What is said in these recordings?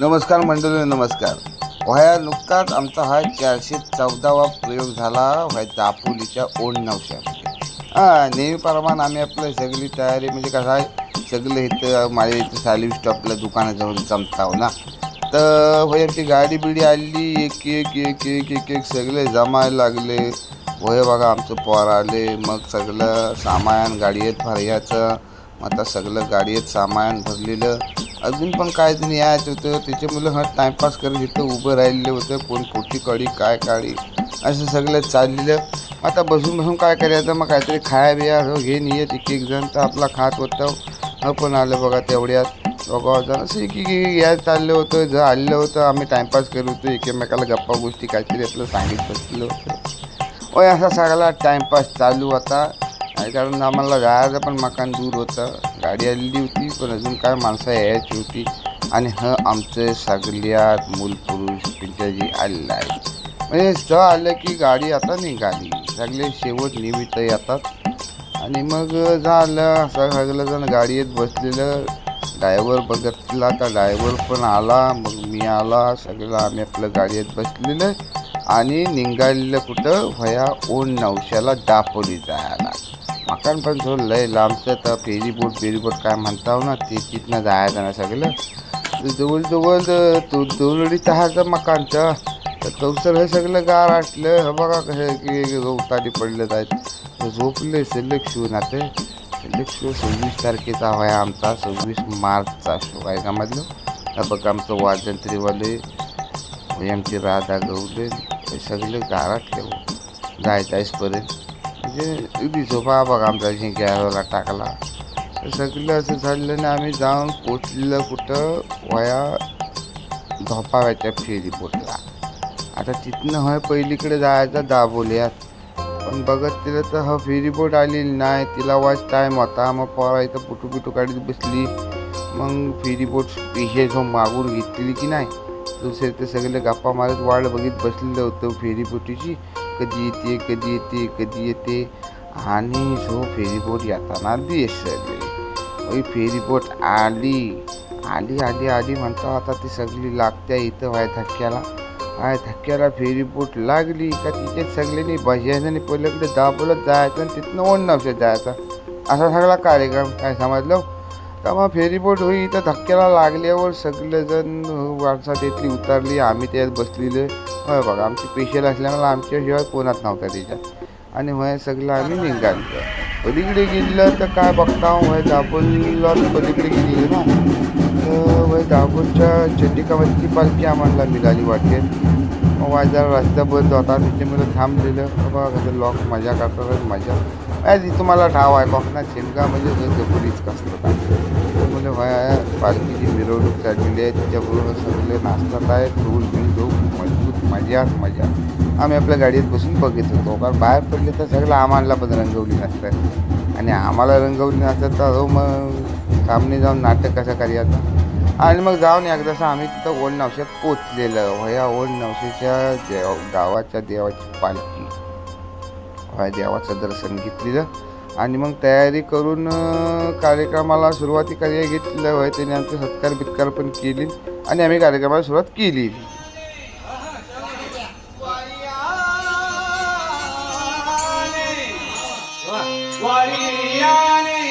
नमस्कार मंडळी नमस्कार. व्हाया नुकताच आमचा हा चारशे चौदावा प्रयोग झाला व्हाय दापोलीच्या ओढ नवशामध्ये हां नेहमीप्रमाणे आम्ही आपलं सगळी तयारी म्हणजे कसं आहे सगळं इथं माझ्या इथं साली स्टॉपला दुकानाजवळ जमताव ना. तर होय ती गाडी बिडी आली एक एक एक एक एक एक सगळे जमायला लागले. होय बघा आमचं पोर आले मग सगळं सामान गाडीत भरायचं. आता सगळं गाडीत सामान भरलेलं. अजून पण काय जण यायचं होतं त्याच्यामुळे हा टाईमपास करत इथं उभं राहिलेलं होतं. कोण पोटी काढी काय काढी असं सगळं चाललेलं. आता बसून बसून काय करायचं? मग काहीतरी खाया बिया हो नाही येत एक एक जण तर आपला खात होतं. हा पण आलं बघा तेवढ्यात. बघा जण असं की एक या चाललं होतं जर आलेलं होतं. आम्ही टाईमपास करत होतो. एकमेकाला गप्पा गोष्टी काहीतरी आपलं सांगित बसलेलं होतं. व असा सगळा टाईमपास चालू होता. नाही कारण आम्हाला जायचं पण मकान दूर होतं. गाडी आलेली होती पण अजून काय माणसं यायची होती. आणि ह आमचे सगळ्यात मूल पुरुष पिंटरजी आलेलं आहे म्हणजे स आलं की गाडी आता निघाली. सगळे शेवट निमित्त येतात. आणि मग झालं असं सगळं जण गाडीत बसलेलं. ड्रायव्हर बघितला तर ड्रायव्हर पण आला. मग मी आला सगळं आम्ही आपलं गाडीत बसलेलं. आणि निघालेलं कुठं? वया ओन नवशाला दापोली जायला. मकान पण थोडं लय लांबचं तर फेरी बोट फेरी बोट काय म्हणताव हो ना ते तिथनं जायचं ना सगळं. जवळ जवळ तो दोरडी तहाचं मकानचं तर तवसर हे सगळं गार आटलं हे बघा कसं की गवताने पडलं जायचं झोपले सिलेक्ट शिवून ना सिलेक्ट शिव सव्वीस तारखेचा आहे आमचा सव्वीस मार्चचा शो आहे का मधलं हे बघा आमचं वाजंत्रीवाले आमची राधा गवले हे सगळे गाराटले हो. जायचं आहेसपर्यंत. म्हणजे अगदी झोपा बघा आमचा जिंक्याला टाकला. तर सगळं असं झालं ना आम्ही जाऊन पोचलेलं कुठं? वया धोपाव्याच्या फेरी बोटला आता तिथनं हय पहिलीकडे जायचं दाबोल्यात. पण बघत तिला तर हा फेरी बोट आलेली नाही. तिला वाच टाईम होता. मग पोरा इथं पुटू पिटू काढीत बसली. मग फेरी बोट स्पेशल जो मागून घेतलेली की नाही? दुसरे ते सगळे गप्पा मारत वाढ बघित बसलेलं होतं फेरी बोटीची कधी येते कधी येते कधी येते. आणि जो फेरीबोट येताना दिसले. फेरीबोट आली. आली आली आली म्हणता आता ती सगळी लागत्या इथं वाय धक्क्याला वाय धक्क्याला फेरीबोट लागली का तिथे सगळ्यांनी भजायचं पहिल्याकडे दाबोलत जायचं आणि तिथनं ओढ नवशात जायचं. असा सगळा कार्यक्रम काय समजलं? तेव्हा फेरीबोट होई तर धक्क्याला लागल्यावर सगळेजण वारसा येतली उतरली. आम्ही त्यात बसलेले. होय बघा आमची पेशल असल्यामुळे आमच्याशिवाय कोणाच नव्हता त्याच्यात. आणि होय सगळं आम्ही निघालो. पलीकडे गेलं तर काय बघता वय दाबोलला पलीकडे गेले ना. तर वय दापोलच्या चंडिकावरची पालखी आम्हाला मिळाली वाटते. मग रस्ता बंद होता त्याच्यामुळे थांबलेलं. बाबा कसं लॉक मजा करतात मजा ॲज तुम्हाला ठाव आहे कोकणात शेंगा म्हणजे जपुरीच कसतात त्यामुळे पालखीची मिरवणूक चाललेली आहे त्याच्याबरोबर सगळे नाचतात आहे ढोल बिल ढोल मजबूत मजाच मजा आम्ही आपल्या गाडीत बसून बघित होतो. कारण बाहेर पडले तर सगळं आम्हाला पण रंगवली नसतं आणि आम्हाला रंगवली नसतं तर हो मग सामने जाऊन नाटक कसं करायचं आणि मग जाऊन एकदासं आम्ही तिथं ओल्ड नवशात पोचलेलं. वया ओल्ड नवशीच्या देव गावाच्या देवाची पालखी. देवाचं दर्शन घेतलेलं. आणि मग तयारी करून कार्यक्रमाला सुरुवाती कार्य घेतलेलं होय त्याने आमचे सत्कार बित्कार पण केली आणि आम्ही कार्यक्रमाला सुरुवात केली. वारियाने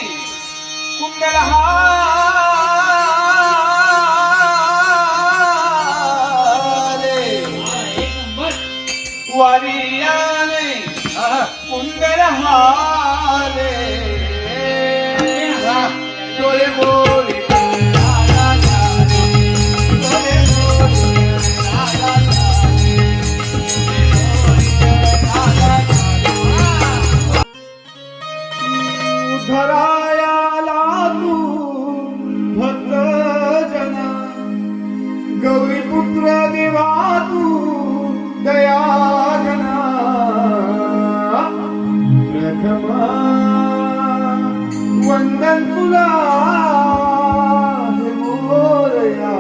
वंदन हे मोरया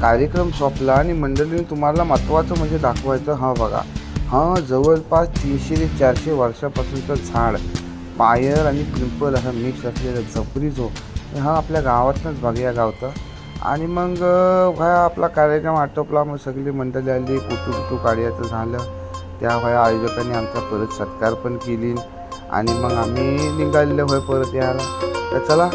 कार्यक्रम सोपला आणि मंडळीने तुम्हाला महत्त्वाचं म्हणजे दाखवायचं हा बघा. हा जवळपास तीनशे ते चारशे वर्षापासूनचं झाड. पायल आणि पिंपल असा मिक्स असलेला झपरी जो हा आपल्या गावातनंच बघया गावतं आणि मग हा आपला कार्यक्रम आटोपला मग सगळी मंडळी आली कुटू कुटू काढायचं झालं. त्या होय आयोजकांनी आमचा परत सत्कार पण केली आणि मग आम्ही निघालेलो होय परत यायला. तर चला.